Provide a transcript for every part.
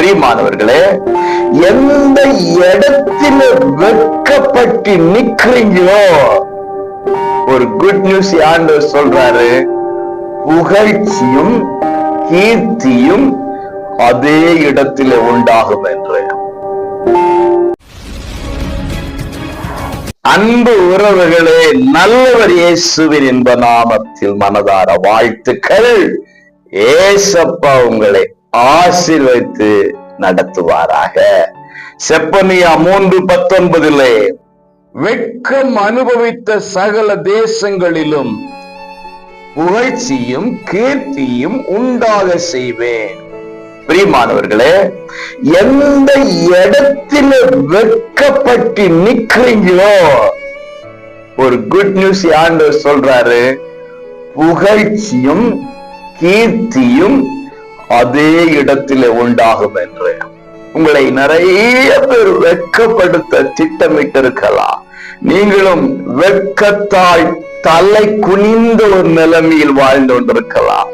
பிரியமானவர்களே எந்த இடத்துல வெட்கப்பட்டு நிக்கிறீங்களோ ஒரு குட் நியூஸ் ஆண்டவர் சொல்றாரு. புகழ்ச்சியும் கீர்த்தியும் அதே இடத்திலே உண்டாகும் என்று. அன்பு உறவுகளே நல்லவர் இயேசுவின் என்ப நாமத்தில் மனதார வாழ்த்துக்கள். ஏசப்பா உங்களை ஆசீர்வைத்து நடத்துவாராக. செப்பனியா மூன்று பத்தொன்பதிலே வெட்கம் அனுபவித்த சகல தேசங்களிலும் புகழ்ச்சியும் கீர்த்தியும் உண்டாக செய்வேன். பிரியமானவர்களே எந்த இடத்துல வெட்கப்பட்டு நிக்கிறீங்களோ ஒரு குட் நியூஸ் ஆண்டவர் சொல்றாரு. புகழ்ச்சியும் கீர்த்தியும் அதே இடத்திலே உண்டாகும் என்று. உங்களை நிறைய பேர் வெட்கப்படுத்த திட்டமிட்டிருக்கலாம். நீங்களும் வெக்கத்தால் தலை குனிந்த ஒரு நிலைமையில் வாழ்ந்து கொண்டிருக்கலாம்.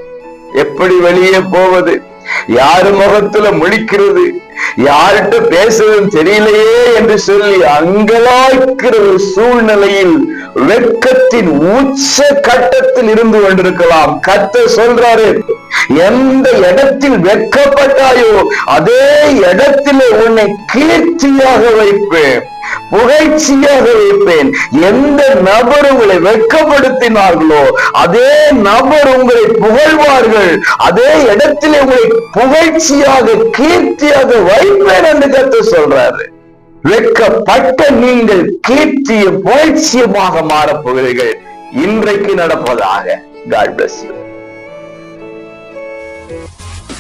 எப்படி வெளியே போவது? யாரு முகத்துல முழிக்கிறது? யார்கிட்ட பேசுறது தெரியலையே என்று சொல்லி அங்கலாய்க்கிற ஒரு சூழ்நிலையில் வெட்கத்தின் உச்ச கட்டத்தில் இருந்து கொண்டிருக்கலாம். கத்த சொல்றாரு எந்த இடத்தில் வெட்கப்பட்டாயோ அதே இடத்திலே உன்னை கீர்த்தியாக வைப்பேன் புகழ்ச்சியாக வைப்பேன். எந்த நபர் உங்களை வெட்கப்படுத்தினார்களோ அதே நபர் உங்களை புகழ்வார்கள். அதே இடத்திலே உங்களை புகழ்ச்சியாக கீர்த்தியாக வைப்பேன் என்று கத்து சொல்றாரு. வெட்கப்பட்ட நீங்கள் கீர்த்தியும் புகழ்ச்சியமாக மாறப் போகிறீர்கள். இன்றைக்கு நடப்பதாக. God bless you Thank you.